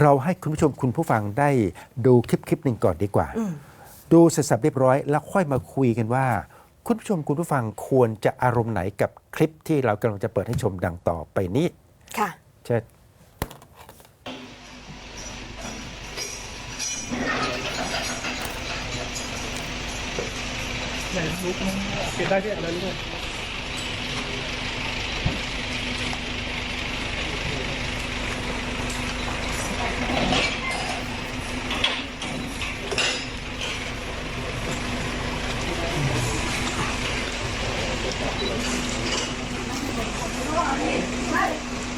เราให้คุณผู้ชมคุณผู้ฟังได้ดูคลิปคลิปหนึ่งก่อนดีกว่าอืมดูเสร็จสับเรียบร้อย แล้วค่อยมาคุยกันว่า คุณผู้ชมคุณผู้ฟังควรจะอารมณ์ไหนกับคลิปที่เรากำลังจะเปิดให้ชมดังต่อไปนี้ค่ะเชิญไหนลุกนะเปลี่ยนได้ที่อะไ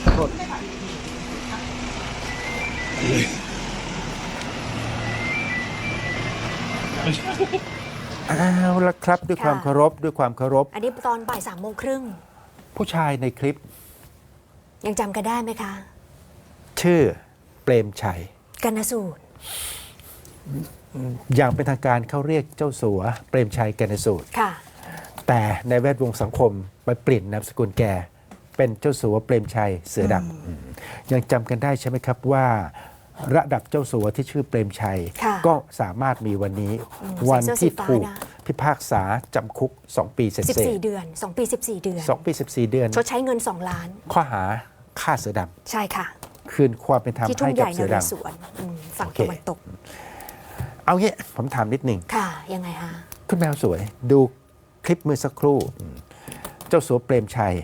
รลูกเอาละครับด้วยความค่ะเคารพด้วยความเคารพ อันนี้ตอนบ่ายสามโมงครึ่ง ผู้ชายในคลิป ยังจำกันได้ไหมคะ ชื่อเปรมชัย กันนสูตร อย่างเป็นทางการเขาเรียกเจ้าสัว เปรมชัยกนสูตร ค่ะ แต่ในแวดวงสังคมไปเปลี่ยนนามสกุลแก เป็นเจ้าสัวเปรมชัยเสือดำอืมยังจำกันได้ใช่ไหมครับว่าระดับเจ้าสัวที่ชื่อเปรมชัยค่ะก็สามารถมีวันนี้อืมวันใส่เสื้ที่อสีฟ้าถูกนะพิพากษาจำคุก 2 ปีเศษ14 เดือน 2 ปี 14 เดือนสองปี 14 เดือนชดใช้เงิน 2 ล้าน ข้อหาฆ่าเสือดใช่ค่ะำคืนความเป็นธรรมที่ทุ่ให้งใหกับญ่นเสือเรดศวรอืมฝั่งโอเคตะวันตกำเอางี้ผมถามนิดหนึ่งค่ะ ยังไงฮะ คุณแมวสวยดูคลิปเมื่อสักครู่อืมเจ้าสัวเปรมชัย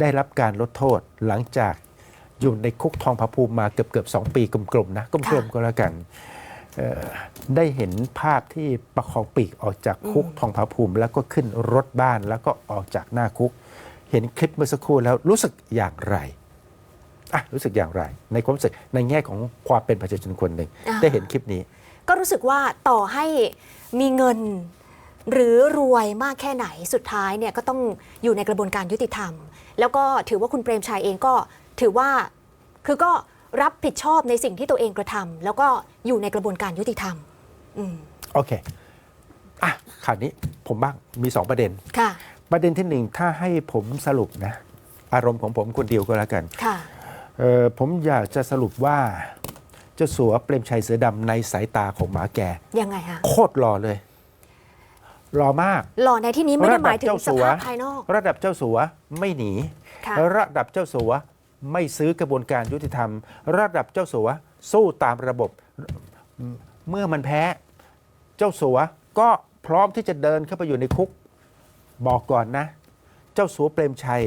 ได้รับการลดโทษหลังจากอยู่ในคุกทองผาภูมิมาเกือบเกือบๆสองปีกลมๆนะกลมค่ะๆก็แล้วกันเอ่อได้เห็นภาพที่ประคองปีกออกจากคุกทองผาภูมิ แล้วก็ขึ้นรถบ้านแล้วก็ออกจากหน้าคุก เห็นคลิปเมื่อสักครู่แล้วรู้สึกอย่างไรอะรู้สึกอย่างไร ในความรู้สึกในแง่ของความเป็นประชาชนคนหนึ่งอ่าได้เห็นคลิปนี้ ก็รู้สึกว่าต่อให้มีเงิน หรือรวยมากแค่ไหนสุดท้ายเนี่ยก็ต้องอยู่ในกระบวนการยุติธรรม แล้วก็ถือว่าคุณเปรมชัยเองก็ถือว่าคือก็รับผิดชอบในสิ่งที่ตัวเองกระทำแล้วก็อยู่ในกระบวนการยุติธรรมอืมโอเคอะคราวนี้ผมบ้างมีสองประเด็นค่ะ ประเด็นที่หนึ่งถ้าให้ผมสรุปนะ อารมณ์ของผมคนเดียวก็แล้วกันค่ะเออผมอยากจะสรุปว่าเจ้าสัวเปรมชัยเสือดำในสายตาของหมาแก่ยังไงคะโคตรหล่อเลย หล่อมาก หล่อในที่นี้ไม่ได้หมายถึงระดับสเจ้าสัวภาพภายนอก ระดับเจ้าสัวไม่หนีค่ะระดับเจ้าสัวไม่ซื้อกระบวนการยุติธรรม ระดับเจ้าสัวสู้ตามระบบเมื่อมันแพ้ เจ้าสัวก็พร้อมที่จะเดินเข้าไปอยู่ในคุก บอกก่อนนะ เจ้าสัวเปรมชัย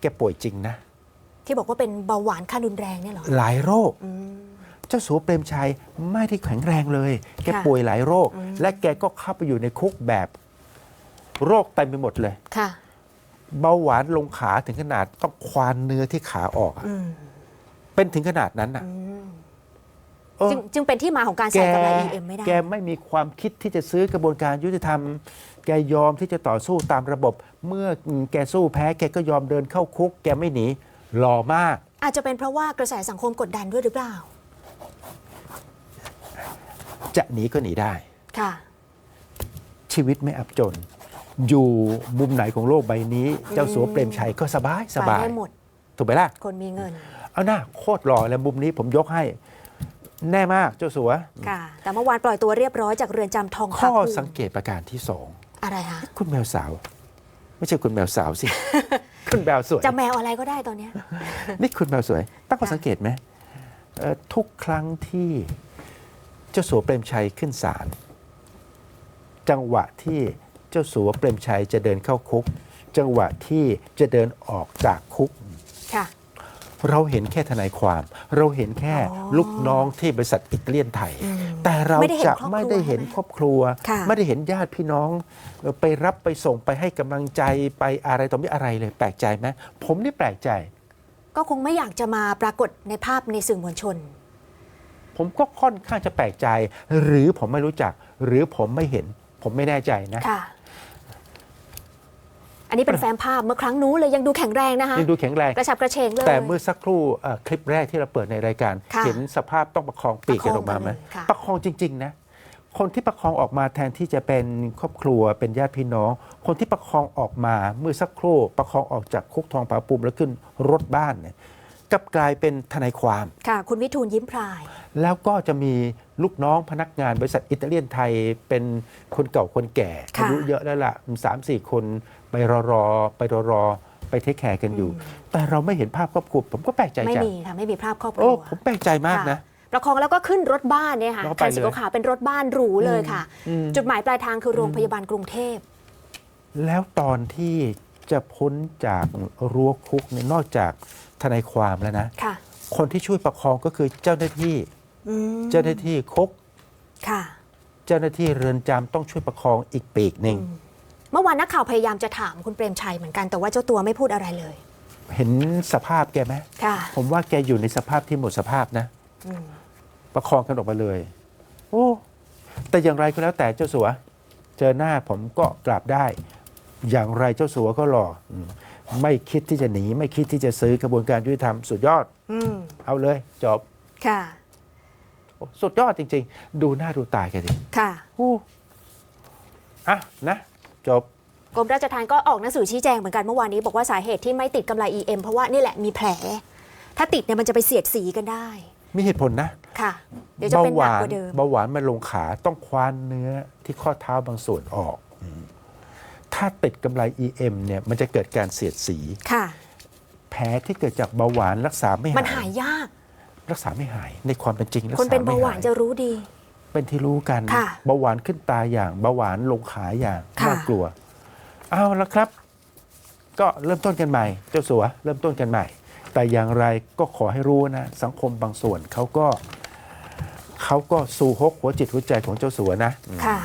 แกป่วยจริงนะ ที่บอกว่าเป็นเบาหวานขั้นรุนแรงเนี่ยเหรอหลายโรคอืม เจ้าสัวเปรมชัยไม่ได้แข็งแรงเลย แกค่ะป่วยหลายโรคอืมและแกก็เข้าไปอยู่ในคุกแบบโรคเต็มไปหมดเลยค่ะเบาหวานลงขาถึงขนาดต้องควานเนื้อที่ขาออกอะอืมเป็นถึงขนาดนั้นอะอืมเออจึงจึงเป็นที่มาของการแกใส่กำไร EM ไม่ได้ แกไม่มีความคิดที่จะซื้อกระบวนการยุติธรรม แกยอมที่จะต่อสู้ตามระบบ เมื่อแกสู้แพ้ แกก็ยอมเดินเข้าคุก แกไม่หนีหล่อมาก อาจจะเป็นเพราะว่ากระแสสังคมกดดันด้วยหรือเปล่า จะหนีก็หนีได้ ค่ะ ชีวิตไม่อับจน อยู่มุมไหนของโลกใบนี้ เจ้าสัวเปรมชัยก็สบายสไปบายได้หมด ถูกไหมล่ะ คนมีเงิน เอาหน้าโคตรหล่อแล้วมุมนี้ผมยกให้ แน่มากเจ้าสัว ค่ะ แต่เมื่อวานปล่อยตัวเรียบร้อยจากเรือนจำทองผาข้อภูมิสังเกตประการที่สองอะไรคะคุณแมวสาว ไม่ใช่คุณแมวสาวสิ คุณแมวสวย จะแมวอะไรก็ได้ตอนเนี้ย นี่คุณแมวสวย ตั้งข้อค่ะสังเกตไหมเอ่อทุกครั้งที่เจ้าสัวเปรมชัยขึ้นศาลจังหวะที่เจ้าสัวเปรมชัยจะเดินเข้าคุก จังหวะที่จะเดินออกจากคุกค่ะเราเห็นแค่ทนายความ เราเห็นแค่อ๋อลูกน้องที่บริษัทอิตาเลียนไทยอืมแต่เราไม่ได้เห็นจะครอบครัวไม่ได้เห็นใช่ไหมครอบครัวค่ะไม่ได้เห็นญาติพี่น้องเอ่อไปรับไปส่งไปให้กำลังใจไปอะไรต่อมีอะไรเลย แปลกใจไหมผมนี่แปลกใจ ก็คงไม่อยากจะมาปรากฏในภาพในสื่อมวลชน ผมก็ค่อนข้างจะแปลกใจ หรือผมไม่รู้จัก หรือผมไม่เห็น ผมไม่แน่ใจนะ ค่ะ อันนี้เป็นแฟ้มภาพเมื่อครั้งนู้นเลยยังดูแข็งแรงนะคะยังดูแข็งแรง กระฉับกระเฉงเลย แต่เมื่อสักครู่เอ่อคลิปแรกที่เราเปิดในรายการ ค่ะเห็นสภาพต้องประคองปีกกันออกมาไหมประคองกันเลยค่ะ ประคองจริง ๆ นะ คนที่ประคองออกมาแทนที่จะเป็นครอบครัวเป็นญาติพี่น้อง คนที่ประคองออกมาเมื่อสักครู่ประคองออกจากคุกทองผาปูมแล้วขึ้นรถบ้านเนี่ย กลับกลายเป็นทนายความ ค่ะ คุณวิทูลยิ้มพราย แล้วก็จะมีลูกน้องพนักงานบริษัทอิตาเลียนไทยเป็นคนเก่าคนแก่ค่ะอายุเยอะแล้วล่ะสามสี่คนไปรอรอไปรอรอไปเทคแคร์กันอยู่ แต่เราไม่เห็นภาพครอบครัวผมก็แปลกใจไม่จังมีค่ะ ไม่มีภาพครอบคโอ้รัวผมแปลกใจมากนะ ค่ประคองแล้วก็ขึ้นรถบ้านเนี่ยค่ะแล้วก็ไปคันสีเลยขาวๆเป็นรถบ้านหรูเลยค่ะ อืม จุดหมายปลายทางคือโรงพยาบาลกรุงเทพ แล้วตอนที่ จะพ้นจากรั้วคุกเนี่ยนอกจากทนายความแล้วนะค่ะ คนที่ช่วยประคองก็คือเจ้าหน้าที่ อืมเจ้าหน้าที่คุก ค่ะ เจ้าหน้าที่เรือนจำต้องช่วยประคองอีกปีกหนึ่ง เมื่อวานนักข่าวพยายามจะถามคุณเปรมชัยเหมือนกันแต่ว่าเจ้าตัวไม่พูดอะไรเลย เห็นสภาพแกไหมค่ะ ผมว่าแกอยู่ในสภาพที่หมดสภาพนะ อืมประคองกันออกมาเลย โอ้ แต่อย่างไรก็แล้วแต่เจ้าสัว เจอหน้าผมก็กราบได้ อย่างไรเจ้าสัวก็หล่ออืมไม่คิดที่จะหนี ไม่คิดที่จะซื้อกระบวนการยุติธรรมสุดยอด อืมเอาเลยจบค่ะ โอ้สุดยอดจริง ๆ ดูหน้าดูตาแกดิค่ะ โอ้อะนะจบ กรมราชทัณฑ์ก็ออกหนังสือชี้แจงเหมือนกันเมื่อวานนี้ บอกว่าสาเหตุที่ไม่ติดกำไร EM เพราะว่านี่แหละมีแผล ถ้าติดเนี่ยมันจะไปเสียดสีกันได้ มีเหตุผลนะค่ะ เดี๋ยวจะเบาเป็นหหนักวานกว่าเดิม เบาหวานมาลงขาต้องคว้านเนื้อที่ข้อเท้าบางส่วนออกอืม ถ้าติดกำไร EM เนี่ยมันจะเกิดการเสียดสี ค่ะ แผลที่เกิดจากเบาหวานรักษาไม่มันหาหายยยาก รักษาไม่หายในความเป็นจริงรักคนษาเป็นไม่เบาหวานหายจะรู้ดี เป็นที่รู้กัน ค่ะเบาหวานขึ้นตาอย่างเบาหวานลงขาอย่างค่ะ น่ากลัวเอาละครับ ก็เริ่มต้นกันใหม่ เจ้าสัวเริ่มต้นกันใหม่ แต่อย่างไรก็ขอให้รู้นะ สังคมบางส่วนเขาก็เขาก็สู่ฮกหัวจิตหัวใจของเจ้าสัวนะ ค่ะ